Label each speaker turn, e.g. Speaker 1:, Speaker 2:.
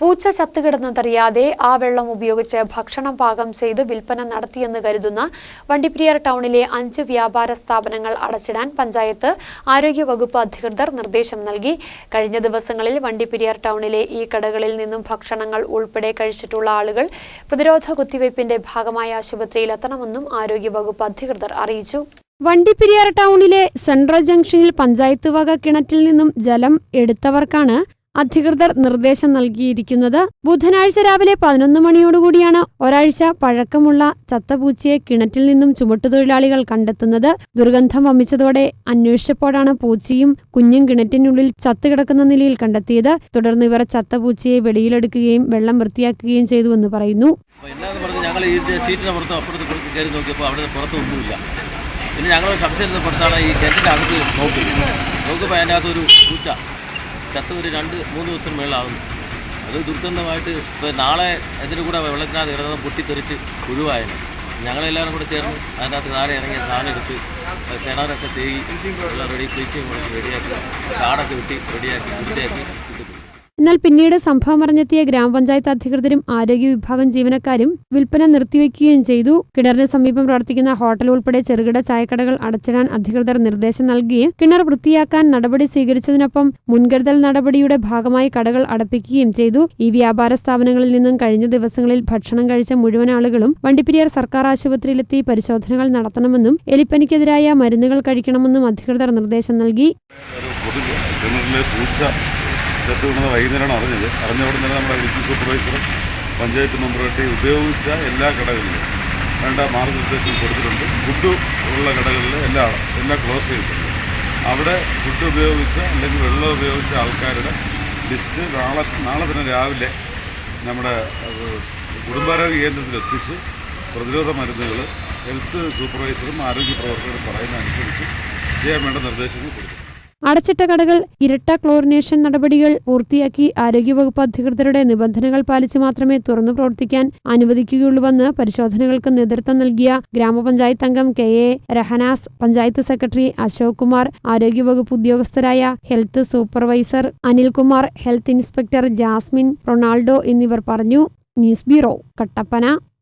Speaker 1: പൂച്ച ചത്തുകിടന്നതറിയാതെ ആ വെള്ളം ഉപയോഗിച്ച് ഭക്ഷണം പാകം ചെയ്ത് വിൽപ്പന നടത്തിയെന്ന് കരുതുന്ന വണ്ടിപ്പെരിയാർ ടൗണിലെ അഞ്ച് വ്യാപാര സ്ഥാപനങ്ങൾ അടച്ചിടാൻ പഞ്ചായത്ത് ആരോഗ്യവകുപ്പ് അധികൃതർ നിർദ്ദേശം നൽകി. കഴിഞ്ഞ ദിവസങ്ങളിൽ വണ്ടിപ്പെരിയാർ ടൗണിലെ ഈ കടകളിൽ നിന്നും ഭക്ഷണങ്ങൾ ഉൾപ്പെടെ കഴിച്ചിട്ടുള്ള ആളുകൾ പ്രതിരോധ കുത്തിവയ്പ്പിന്റെ ഭാഗമായ ആശുപത്രിയിലെത്തണമെന്നും ആരോഗ്യവകുപ്പ് അധികൃതർ അറിയിച്ചു. വണ്ടിപ്പെരിയാർ ടൗണിലെ സെൻട്രൽ ജംഗ്ഷനിൽ പഞ്ചായത്ത് വക കിണറ്റിൽ നിന്നും ജലം എടുത്തവർക്കാണ് അധികൃതർ നിർദ്ദേശം നൽകിയിരിക്കുന്നത് ബുധനാഴ്ച രാവിലെ പതിനൊന്ന് മണിയോടുകൂടിയാണ്. ഒരാഴ്ച പഴക്കമുള്ള ചത്തപൂച്ചയെ കിണറ്റിൽ നിന്നും ചുമട്ടുതൊഴിലാളികൾ കണ്ടെത്തുന്നത് ദുർഗന്ധം വമിച്ചതോടെ അന്വേഷിച്ചപ്പോഴാണ് പൂച്ചയും കുഞ്ഞും കിണറ്റിനുള്ളിൽ ചത്തുകിടക്കുന്ന നിലയിൽ കണ്ടെത്തിയത്. തുടർന്ന് ഇവർ ചത്തപൂച്ചയെ വെളിയിലെടുക്കുകയും വെള്ളം വൃത്തിയാക്കുകയും ചെയ്തുവെന്ന് പറയുന്നു.
Speaker 2: ഞങ്ങൾ ഈ നോക്കിയപ്പോൾ അവിടെ പിന്നെ ഞങ്ങൾ സംശയത്തിന് പുറത്താണ് ഈ കിണറ്റിന്റെ അകത്ത് നോക്കി. നോക്കുമ്പോൾ അതിന്റെ പൂച്ച. ചത്ത് ഒരു രണ്ട് മൂന്ന് ദിവസത്തിന് മേളിലാകുന്നു അത് ദുർഗന്ധമായിട്ട് ഇപ്പോൾ നാളെ അതിന്റെ കൂടെ വെള്ളത്തിനകത്ത് കിടന്നത് പൊട്ടിത്തെറിച്ച് ഒഴിവായത് ഞങ്ങളെല്ലാവരും കൂടെ ചേർന്ന് അതിനകത്ത് താഴെ ഇറങ്ങിയ സാധനം എടുത്ത് കിണറൊക്കെ തേയി എല്ലാം റെഡി പ്ലീറ്റിംഗ് റെഡിയാക്കി കാടൊക്കെ വെട്ടി റെഡിയാക്കി വൃത്തിയാക്കി
Speaker 1: എന്നാൽ പിന്നീട് സംഭവം അറിഞ്ഞെത്തിയ ഗ്രാമപഞ്ചായത്ത് അധികൃതരും ആരോഗ്യ വിഭാഗം ജീവനക്കാരും വിൽപ്പന നിർത്തിവെക്കുകയും ചെയ്തു. കിണറിന് സമീപം പ്രവർത്തിക്കുന്ന ഹോട്ടൽ ഉൾപ്പെടെ ചെറുകിട ചായക്കടകൾ അടച്ചിടാൻ അധികൃതർ നിർദ്ദേശം നൽകുകയും കിണർ വൃത്തിയാക്കാൻ നടപടി സ്വീകരിച്ചതിനൊപ്പം മുൻകരുതൽ നടപടിയുടെ ഭാഗമായി കടകൾ അടപ്പിക്കുകയും ചെയ്തു. ഈ വ്യാപാര സ്ഥാപനങ്ങളിൽ നിന്നും കഴിഞ്ഞ ദിവസങ്ങളിൽ ഭക്ഷണം കഴിച്ച മുഴുവൻ ആളുകളും വണ്ടിപ്പെരിയാർ സർക്കാർ ആശുപത്രിയിലെത്തി പരിശോധനകൾ നടത്തണമെന്നും എലിപ്പനിക്കെതിരായ മരുന്നുകൾ കഴിക്കണമെന്നും അധികൃതർ നിർദ്ദേശം നൽകി.
Speaker 3: ഒരു പൊതു കിണറിലെ പൂച്ച ചത്തു വീണത് വൈകുന്നേരമാണ് അറിഞ്ഞത്. അറിഞ്ഞ ഉടനെ തന്നെ നമ്മുടെ വിളിച്ച് സൂപ്പർവൈസറും പഞ്ചായത്ത് മെമ്പറുമായിട്ട് ഉപയോഗിച്ച എല്ലാ കടകളിലും വേണ്ട മാർഗനിർദ്ദേശം കൊടുത്തിട്ടുണ്ട്. ഫുഡ് ഉള്ള കടകളിൽ എല്ലാ എല്ലാം ക്ലോസ് ചെയ്തിട്ടുണ്ട്. അവിടെ ഫുഡ് ഉപയോഗിച്ച അല്ലെങ്കിൽ വെള്ളം ഉപയോഗിച്ച ആൾക്കാരുടെ ലിസ്റ്റ് നാളെ നാളെ തന്നെ രാവിലെ നമ്മുടെ കുടുംബാരോഗ്യ കേന്ദ്രത്തിൽ എത്തിച്ച് പ്രതിരോധ മരുന്നുകൾ ഹെൽത്ത് സൂപ്പർവൈസറും ആരോഗ്യ പ്രവർത്തകരും പറയുന്ന അനുസരിച്ച് ചെയ്യാൻ വേണ്ട നിർദ്ദേശങ്ങൾ കൊടുത്തു
Speaker 1: അടച്ചിട്ട കടകൾ ഇരട്ട ക്ലോറിനേഷൻ നടപടികൾ പൂർത്തിയാക്കി ആരോഗ്യവകുപ്പ് അധികൃതരുടെ നിബന്ധനകൾ പാലിച്ച് മാത്രമേ തുറന്നു പ്രവർത്തിക്കാൻ അനുവദിക്കുകയുള്ളൂവെന്ന് പരിശോധനകൾക്ക് നേതൃത്വം നൽകിയ ഗ്രാമപഞ്ചായത്ത് അംഗം K A Rahanas panchayat secretary Ashok Kumar ആരോഗ്യവകുപ്പ് ഉദ്യോഗസ്ഥരായ health supervisor Anilkumar health inspector Jasmine Ronaldo എന്നിവർ പറഞ്ഞു. News bureau Kattappana.